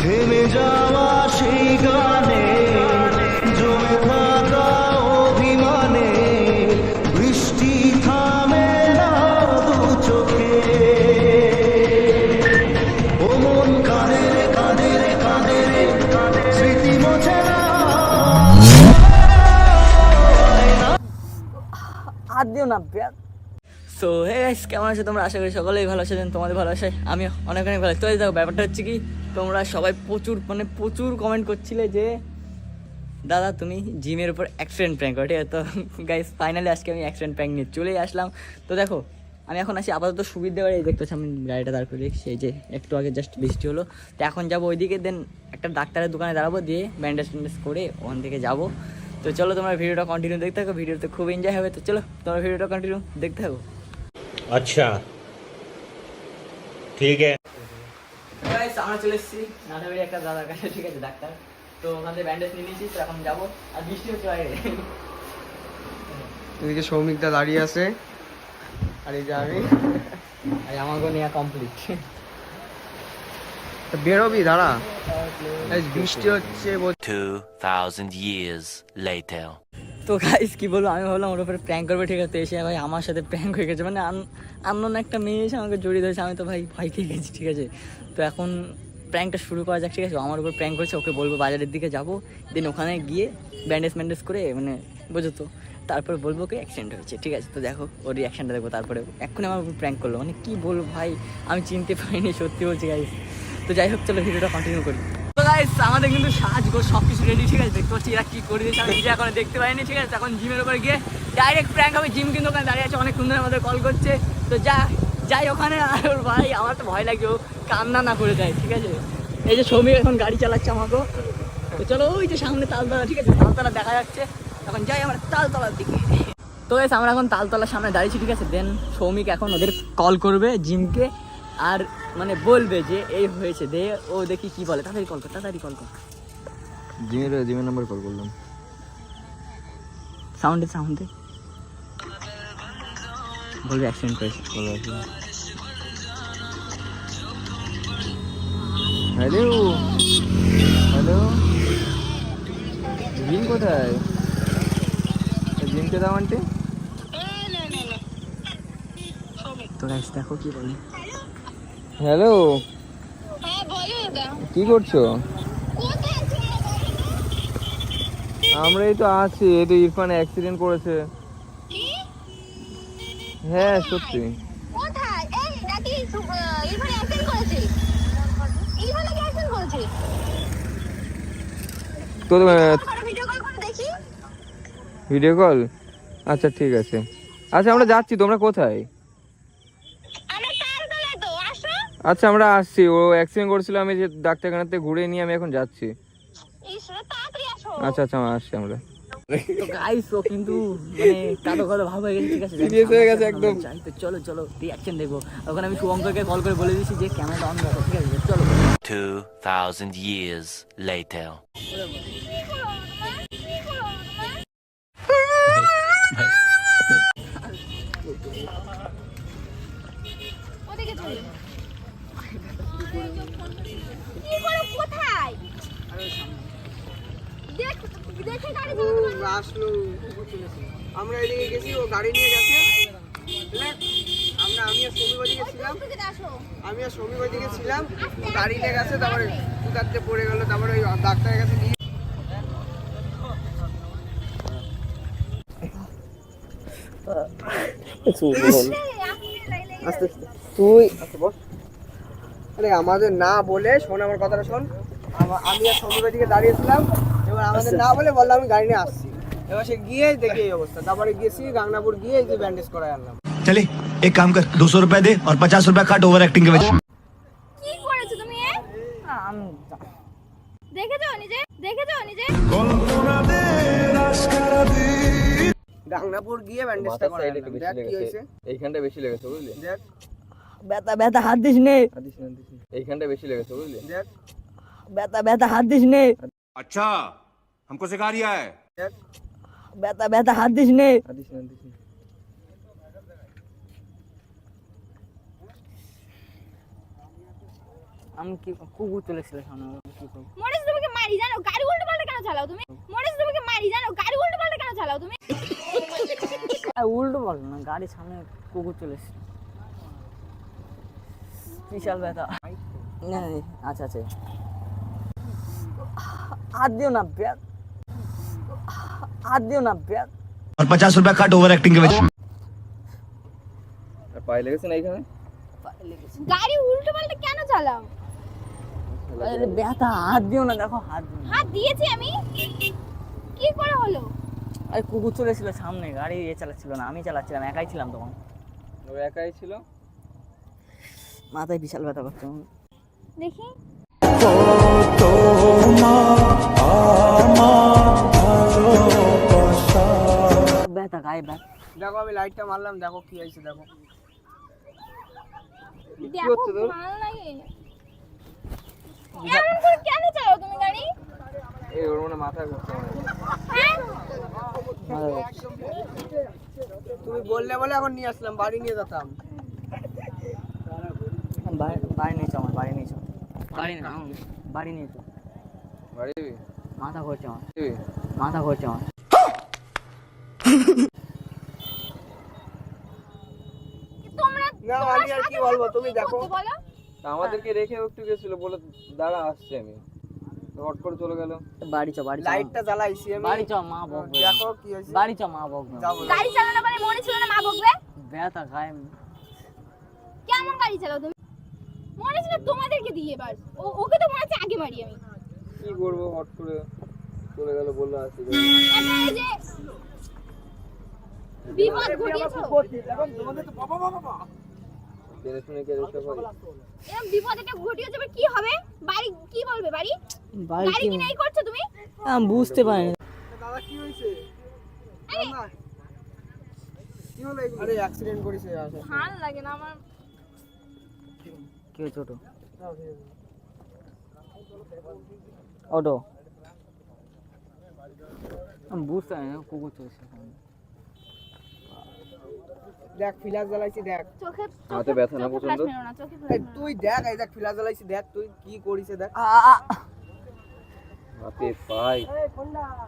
থেমে যাওয়া সেই গানে, জমে থাকা অভিমানে, বৃষ্টি থামে না দু চোখে। মন কাঁদে রে কাঁদে রে কাঁদে রে, স্মৃতি মোছে না। দিও না সো হে গাইস কেমন আছো তোমরা? আশা করি সকলেই ভালো আছেন তোমাদের ভালো আছে আমি অনেক অনেক ভালো। তো দেখো, ব্যাপারটা হচ্ছে কি, তোমরা সবাই প্রচুর মানে প্রচুর কমেন্ট করছিলে যে, দাদা তুমি জিমের উপর অ্যাক্সিডেন্ট প্র্যাঙ্ক ঠিক আছে? তো গাইস ফাইনালি আজকে আমি অ্যাক্সিডেন্ট প্র্যাঙ্ক নিয়ে চলেই আসলাম। তো দেখো, আমি এখন আসি আপাতত সুবিধা বাড়ি দেখতে পাচ্ছি, আমি গাড়িটা দাঁড় করে এই যে একটু আগে জাস্ট বৃষ্টি হলো। তো এখন যাব ওইদিকে দেন একটা ডাক্তারের দোকানে দাঁড়াবো, দিয়ে ব্যান্ডেজ ট্যান্ডেজ করে ওখান থেকে যাব। তো চলো তোমরা ভিডিওটা কন্টিনিউ দেখতে থাকো ভিডিওতে খুব এনজয় হবে। তো চলো, তোমরা ভিডিওটা কন্টিনিউ দেখতে থাকো। আচ্ছা। ঠিক আছে। গাইস আমরা চলে এসেছি। একটা দাদার কাছে। ঠিক আছে ডাক্তার। তো ব্যান্ডেজ নিয়ে নিয়েছি তো এখন যাব। আর বৃষ্টি হচ্ছে এদিকে সৌমিকদা দাঁড়িয়ে আছে। আর এই যে আমি। আর নেওয়া কমপ্লিট বেরোবি দাঁড়া। বৃষ্টি হচ্ছে 2000 years later তো গাইস কি বলব? আমি ভাবলাম ওর উপরে প্র্যাঙ্ক করবে, ঠিক আছে? এসে ভাই আমার সাথে প্র্যাঙ্ক হয়ে গেছে। মানে আননোন একটা মেয়ে এসে আমাকে জড়িয়ে ধরেছে। আমি তো ভাই ভয় খেয়ে গেছি, ঠিক আছে? তো এখন প্র্যাঙ্কটা শুরু করা যাক, ঠিক আছে? আমার উপর প্র্যাঙ্ক করেছে, ওকে বলব বাজারের দিকে যাব। দেন ওখানে গিয়ে ব্যান্ডেজ ম্যান্ডেজ করে মানে বোঝো তো, তারপরে বলব কি অ্যাক্সিডেন্ট হয়েছে, ঠিক আছে? তো দেখো ওর রিয়াকশনটা দেখব, তারপরে এক্ষুনি আমার উপর প্র্যাঙ্ক করল। মানে কী বলব ভাই, আমি চিনতে পারিনি, সত্যি বলছি গাইস তো যাই হোক, চলো ভিডিওটা কন্টিনিউ করি। গাইস আমাদের কিন্তু সাজগোজ সব কিছু রেডি ঠিক আছে? দেখতে পাচ্ছি এরা কি করে দিয়েছে, আমি এখন দেখতে পাইনি, ঠিক আছে? এখন জিমের উপরে গিয়ে ডাইরেক্ট প্র্যাঙ্ক হবে। জিম কিন্তু ওখানে দাঁড়িয়ে আছে, অনেক সুন্দর আমাদের কল করছে। তো যা, যাই ওখানে, আর ওর ভাই, আমার তো ভয় লাগে, ও কান্না না করে দেয় ঠিক আছে? এই যে সৌমিক এখন গাড়ি চালাচ্ছে আমাকেও। তো চলো, ওই যে সামনে তালতলা, ঠিক আছে? তালতলা দেখা যাচ্ছে। এখন যাই আমরা তালতলার দিকে। তো গাইস আমরা এখন তালতলার সামনে দাঁড়িয়েছি, ঠিক আছে? দেন সৌমিক এখন ওদের কল করবে জিমকে আর মানে বলবে যে এই হয়েছে দে ও দেখি কি বলে। তাড়াতাড়ি কল কর তাড়াতাড়ি কল কর। জিমের জিমের নাম্বার কল করলাম। সাউন্ডে সাউন্ডে বলবে অ্যাক্সিডেন্ট করেছে। হ্যালো হ্যালো জিম কোথায়? জিমকে দাও আন্টি। তো গাইস দেখো কি বলে। হ্যালো। হ্যাঁ কি করছ? আমরা এই তো আছি এই তো ইরফান অ্যাক্সিডেন্ট করেছে। হ্যাঁ সত্যি। তো ভিডিও কল আচ্ছা ঠিক আছে। আচ্ছা আমরা যাচ্ছি তোমরা কোথায় আমরা তালতলায় তো আসো আচ্ছা আমরা আসছি। ও অ্যাক্সিডেন্ট করেছিল আমি যে ডাক্তারখানাতে ঘুরে নিয়ে আমি এখন যাচ্ছি। ইস তাড়াতাড়ি আসো। আচ্ছা আচ্ছা আমরা আসছি আমরা। তো গাইস ও কিন্তু মানে কালো কালো ভাব হয়ে গেছে ঠিক আছে Serious হয়ে গেছে একদম। তো চলো চলো রিয়াকশন দেখব। ওখানে আমি শুভঙ্করকে কল করে বলে দিয়েছি যে ক্যামেরা অন রাখো ঠিক আছে চলো। 2,000 years later. চালাতে আসলো। আমরা এদিকে গেছি, ও গাড়ি নিয়ে গেছে। আমরা, আমি আর সৌমিক ওদিকে ছিলাম আমি আর সৌমিক ওদিকে ছিলাম ও গাড়ি নিয়ে গেছে, তারপরে কুদারতে পড়ে গেল, তারপরে ওই ডাক্তারের কাছে নিয়ে তুই আচ্ছা আরে, আমাদের না বলে শোন আমার কথাটা শোন। আমা- আর সৌমিক ওদিকে দাঁড়িয়েছিলাম। আমাদের আচ্ছা, না আচ্ছা। বলে বললাম আমি গাড়ি নিয়ে আসছি। এবার সে গিয়ে দেখি এই অবস্থা। তারপরে গেছি গাংনাপুর গিয়ে যে ব্যান্ডেজ করাই আনলাম। চলে এক কাম কর দুশো রুপিয়া দে আর পচাশ রুপিয়া কাট ওভার অ্যাক্টিং কে কি করেছ তুমি দেখেছ নিজে? দেখেছ নিজে? গাংনাপুর গিয়ে ব্যান্ডেজটা করাই আনলাম। দেখ কি হয়েছে। এইখানটা বেশি লেগেছে বুঝলি? দেখ। ব্যথা ব্যথা হাত দিস নে। এইখানটা বেশি লেগেছে বুঝলি? দেখ। ব্যথা ব্যাথা হাত দিস নে। আচ্ছা। हमको सिखा रिया है দেখ ব্যথা ব্যথা হাত দিস নে আদিস না দিস আমি কি কুকুর চলেছিল সামনে আমি কি করবো মনে হচ্ছে তোমাকে মারি জানো গাড়ি উল্টো পাল্টা কেন চালাও তুমি মনে হচ্ছে তোমাকে মারি জানো গাড়ি উল্টো পাল্টা কেন চালাও তুমি আর উল্টো বল না গাড়ির সামনে কুকুর চলে এসেছিল বিশাল ব্যথা না, না, আচ্ছা আচ্ছা হাত দিও না ব্যাগ হাত দিও না ব্যাগ और पचास रुपया कट ओवर एक्टिंग के वजह আর পায়ে লেগেছে না এইখানে গাড়ি উল্টো পাল্টা কেন চালাও আরে ব্যথা হাত দিও না দেখো হাত দিও না। হাত দিয়েছি আমি কি করে হলো আরে কুকুর চলেছিল সামনে গাড়ি এ চালাচ্ছিল না আমি চালাচ্ছিলাম একাই ছিলাম তখন ও একাই ছিল মাথায় বিশাল ব্যথা করছে আমার। দেখি দেখো আমি লাইটটা মারলাম দেখো কি হয়েছে দেখো। দেখো? ভালো লাগে। এমন করে কেন চালাও তুমি গাড়ি? এই ওর মনে মাথা ঘুরছে হ্যাঁ? মাথা ঘুরছে। তুমি বললে বলে এখন নিয়ে আসলাম বাড়ি নিয়ে যেতাম। বাড়ি বাড়ি নিয়েছো আমার বাড়ি নিয়েছো বাড়ি না বাড়ি নিয়েছো বাড়ি? মাথা ঘুরছে আমার? মাথা ঘুরছে আমার তোমরা না আমি আর কি বলব? তুমি দেখো। তা আমাদেরকে রেখে একটু গেছিল বলে দাঁড়া আসছে আমি। হট করে চলে গেল। বাড়ি চ বাড়ি লাইটটা জ্বালাইছি আমি। বাড়ি চ মা বকবে দেখো কি হয়েছে। বাড়ি চ মা বকবে যাব গাড়ি চালানো মানে মনে ছিল না মা বকবে ব্যথা গায়ে কেমন গাড়ি চালাও তুমি? মনে ছিল তোমাদেরকে দিয়ে এবার। ও ওকে তো মনে হচ্ছে আগে মারি আমি। কি করব হট করে? চলে গেল বলল আসছি এবার এই যে বিপদ ঘটিয়েছো? জেনে শুনে কে রেখে পারি। এরকম বিপদ একটা ঘটিয়েছো এবার কি হবে? বাড়ি কি বলবে বাড়ি? বাড়ি কি নাই করছ তুমি? আমি বুঝতে পারিনি। দাদা কি আরে কি হলো এগুলো? আরে অ্যাক্সিডেন্ট করেছে ভালো লাগে না আমার। কি ওটো ওটো আমি বুঝতে পারিনি কুকুর চলেছে। দেখ ফিলাস জ্বালাইছি দেখ। চোখে হাতে ব্যথা না না। তুই দেখ এই দেখ ফিলাস জ্বালাইছি দেখ তুই কি করিছে দেখ। হাতে পাই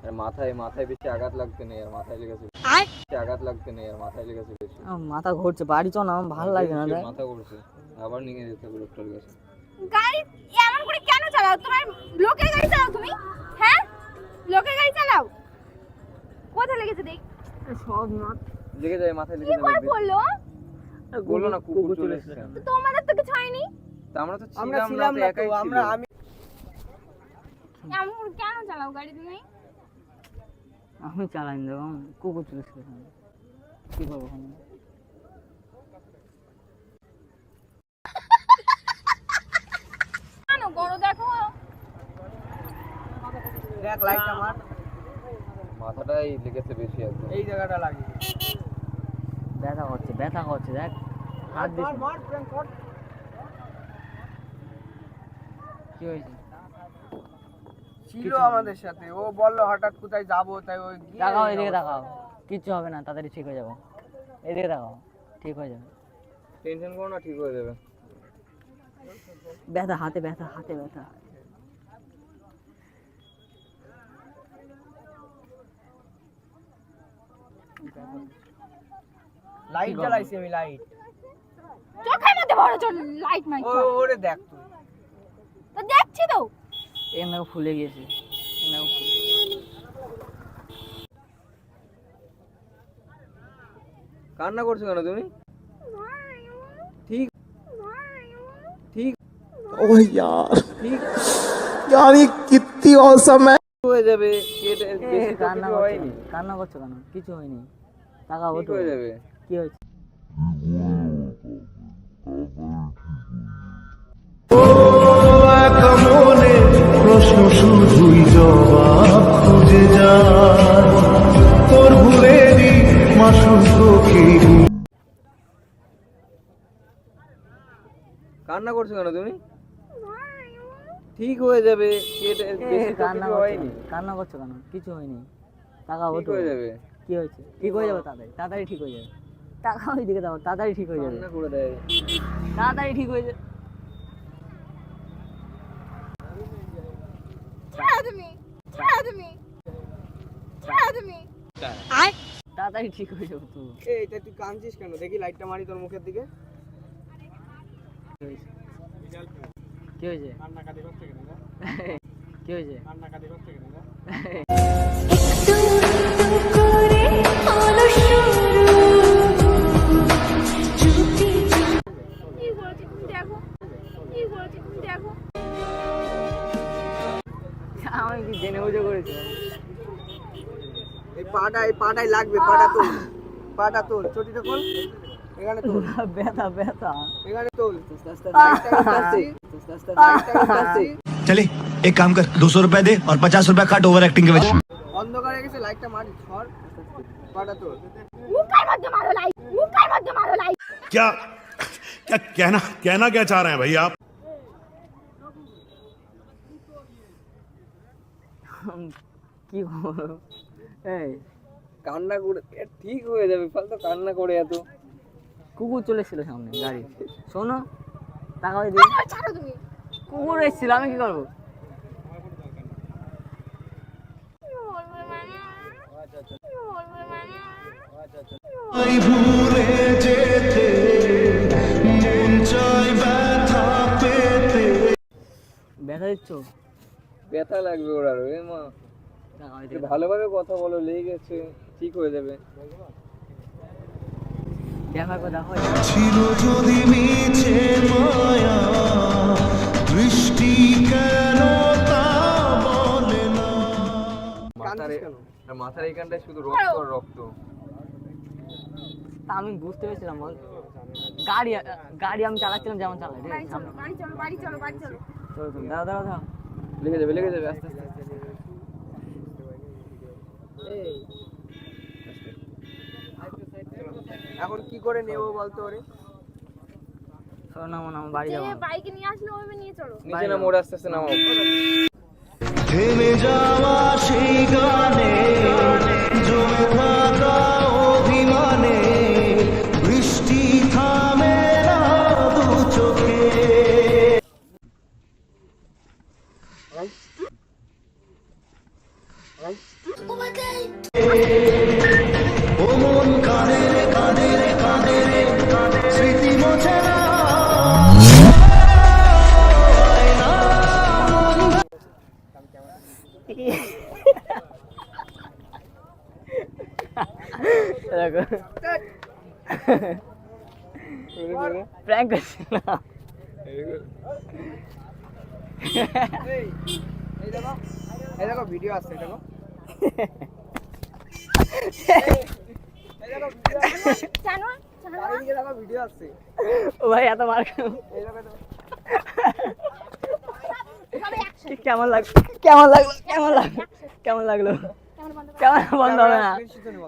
আর মাথায় মাথায় বেশি আঘাত লাগতে নেই আর মাথায় লেগেছে আঘাত লাগতে নেই আর মাথায় লেগেছে বেশি। মাথা ঘুরছে বাড়ি চ না আমার ভালো লাগে না দেখ। মাথা ঘুরছে। আবার নিয়ে যেতে হবে ডক্টর কাছে। গাড়ি এমন করে কেন চালাও? তোমার লোকের গাড়ি চালাও তুমি? হ্যাঁ? লোকের গাড়ি চালাও? কোথায় লেগেছে দেখ। সব মাথা লেগে যায় মাথায় কি লেগে করে যাবে পড়ল বলল না কুকুর চলে এসেছে। তো তোমাদের তো কিছু হয়নি? তা আমরা তো আমরা ছিলাম ছিলাম না তো আমরা আমি করে কেন চালাও গাড়ি তুমি? আমি চালাই না দেখো কুকুর চলেছে সামনে। কি করব বড় দেখো। দেখ লাইটটা মার। মাথাটাই লেগেছে বেশি একদম। এই জায়গাটা লাগে ব্যথা করছে ব্যথা করছে দেখ। হাত দিস মার মার প্রেম কর কি হয়েছে? ছিল আমাদের সাথে ও বলল হঠাৎ কোথায় যাব তাই ওই তাকাও এদিকে তাকাও কিচ্ছু হবে না তাড়াতাড়ি ঠিক হয়ে যাব। এদিকে তাকাও ঠিক হয়ে যাবে। টেনশন করো না ঠিক হয়ে যাবে। ব্যথা হাতে ব্যথা হাতে ব্যথা। লাইট জ্বালাইছি আমি লাইট চোখের মধ্যে বড় চোখ লাইট ও মারছো ওরে দেখ তুই তো দেখছি তো এখান থেকে ফুলে গিয়েছে এখান থেকে ফুলে- কান্না করছো কেন তুমি ঠিক ঠিক ओह यार यार ये कितनी औसम है হয়ে যাবে কেটে এ, বেশি তো কান্না কিছু করছো হয়নি কেন? কান্না করছো কেন কিছু হয়নি তাকাও ঠিক ওঠো হয়ে যাবে কি হয়েছে? প্রশ্ন শুধুই জবাব খুঁজে তোর কান্না করছ কেন তুমি? ঠিক হয়ে যাবে। কান্না করছ হয়নি। কেন? কান্না করছ কেন? কিছু হয়নি। টাকা হয়ে যাবে। কি হয়েছে? ঠিক হয়ে যাবে তাড়াতাড়ি। তাড়াতাড়ি ঠিক হয়ে যাবে। টাকা ওইদিকে দাও তাড়াতাড়ি ঠিক হয়ে যাবে। তাড়াতাড়ি ঠিক হয়ে যাবে। তাড়াতাড়ি ঠিক হয়ে তুই কেন? দেখি লাইটটা মারি তোর মুখের দিকে। হয়েছে? কি হয়েছে? এই পাটা এই পাটাই লাগবে পাটা তোল পাটা তোল চটিটা খোল এখানে তোল ব্যথা ব্যথা এখানে তোল আস্তে লাইটটা আমি টানছি, আস্তে লাইটটা আমি টানছি। चले एक काम कर दो सौ रुपए दे और पचास रुपए काट ओवर एक्टिंग के वजह অন্ধকার হয়ে গেছে লাইটটা মারি ছড় পাটা তোল মুখের মধ্যে মারো লাই মুখের মধ্যে মারো লাই क्या क्या कहना कहना क्या चाह रहे हैं भाई आप কি বলবো এই। কান্না করে ঠিক হয়ে যাবে ফালতু কান্না করে এত। কুকুর চলেছিল সামনে গাড়ি। শোনো টাকা ওই দিই। ছাড়ো তুমি। কুকুর এসেছিল আমি কি করব? ভুলে যেতে মন চাই ব্যথা পেতে ব্যথা দিচ্ছ? ব্যথা লাগবে ওর এ মা। ভালোভাবে কথা বলো লেগে গেছে ঠিক হয়ে যাবে। দেখো ছিল যদি মিছে মায়া বৃষ্টি কেন তা বলে না? মাথার এইখানটায় শুধু রক্ত আর রক্ত। তা আমি বুঝতে পেরেছিলাম বল। গাড়ি গাড়ি আমি চালাচ্ছিলাম যেমন চালাই ঠিক আছে দাঁড়া দাঁড়া দাঁড়া লেগে যাবে লেগে যাবে আস্তে আস্তে। এখন কি করে নেব বলতো ওরে? চলো নামো মনে বাড়ি যাব বাইক বাইকে নিয়ে আসলে ওইভাবে নিয়ে চলো। নিচে না মোড় আস্তে আস্তে নামো। থেমে যাওয়া সেই গানে জমে দেখো দেখো। সবাই একসাথে কি কেমন লাগল কেমন লাগল কেমন লাগল কেমন বন্ধ হবে না?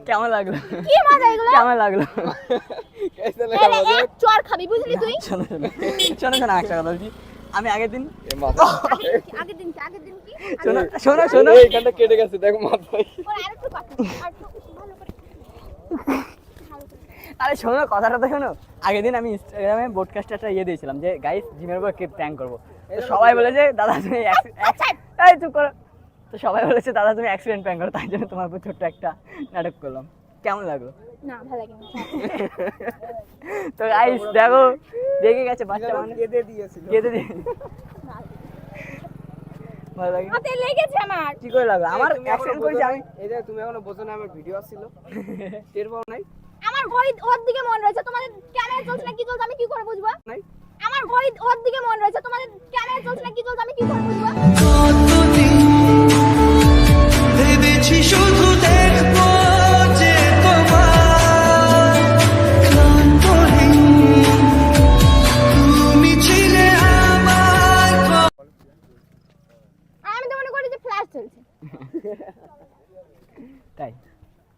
কেমন লাগল? কি মজা এগুলো? কেমন লাগল? এক চর খাবি বুঝলি তুই? শোনো শোনো একটা কথা বলছি। আমি আগের দিন শোনো শোনো শোনো। এইখানটা কেটে গেছে দেখো মাথায়। আরেকটু আরে শোনো কথাটা তো শোনো। আগের দিন আমি ইনস্টাগ্রামে ব্রডকাস্টে একটা ইয়ে দিয়েছিলাম যে গাইস জিমের উপর কে প্র্যাঙ্ক করব। সবাই বলেছে দাদা তুমি এই চুপ করো। তো সবাই বলেছে দাদা তুমি অ্যাক্সিডেন্ট প্র্যাঙ্ক করো। তাই জন্য তোমার উপর ছোট্ট একটা নাটক করলাম। কেমন লাগল? না ভালো লাগে তো গাইস দেখো দেখে গেছে বাচ্চা মানে কেঁদে দিয়েছিল। কেঁদে দিয়ে ভালো লাগে হাতে লেগেছে আমার। কি করে লাগল? আমার অ্যাক্সিডেন্ট বোঝো করেছি আমি এই যে তুমি এখনও বোঝো না আমার ভিডিও আসছিল। টের পাও নাই? আমার ওর দিকে মন রয়েছে। তোমাদের ক্যামেরা চলছে না কি চলছে আমি কি করে বুঝব? নাই? আমার ওর দিকে মন রয়েছে। তোমাদের ক্যামেরা চলছে না কি চলছে আমি কি করে বুঝব? ভেবেছি শুধু দেখব যে তোমার তুমি ছিলে আমার আমি তো মনে করি যে ফ্ল্যাশ চলছে তাই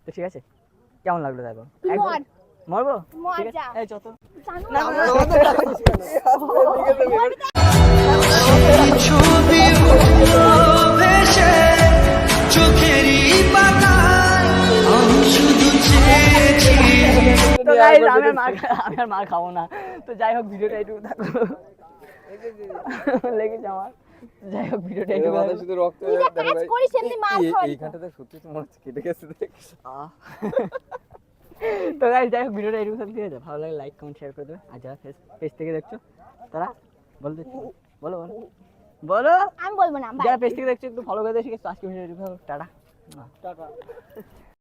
তো ঠিক আছে কেমন লাগল দেখো তুই মর। মরবো। এই না, না, ছবি ভেসে চোখেরই পাতায় আমি শুধু চেয়েছি তো guys, আমি আর মার আমি আর মার খাব না। তো যাই হোক ভিডিওটা একটু থাকো লেগেছে আমার। যাই হোক ভিডিওটা একটু মাথায় শুধু রক্ত। করিস এমনি মার এইখানটাতে সত্যি তো মনে হচ্ছে কেটে গেছে দেখ। তো গাইস যাই হোক ভিডিওটা এটুকু ঠিক আছে। ভালো লাগে লাইক কমেন্ট শেয়ার করে দেবে। আর যারা ফেস পেজ থেকে দেখছ তারা বলো তো একটু। বলো বলো। বলো। আমি বলব না. যারা পেজ থেকে দেখছ একটু ফলো করে দেখো শিখেছো আজকে ভিডিও টাটা। টাটা।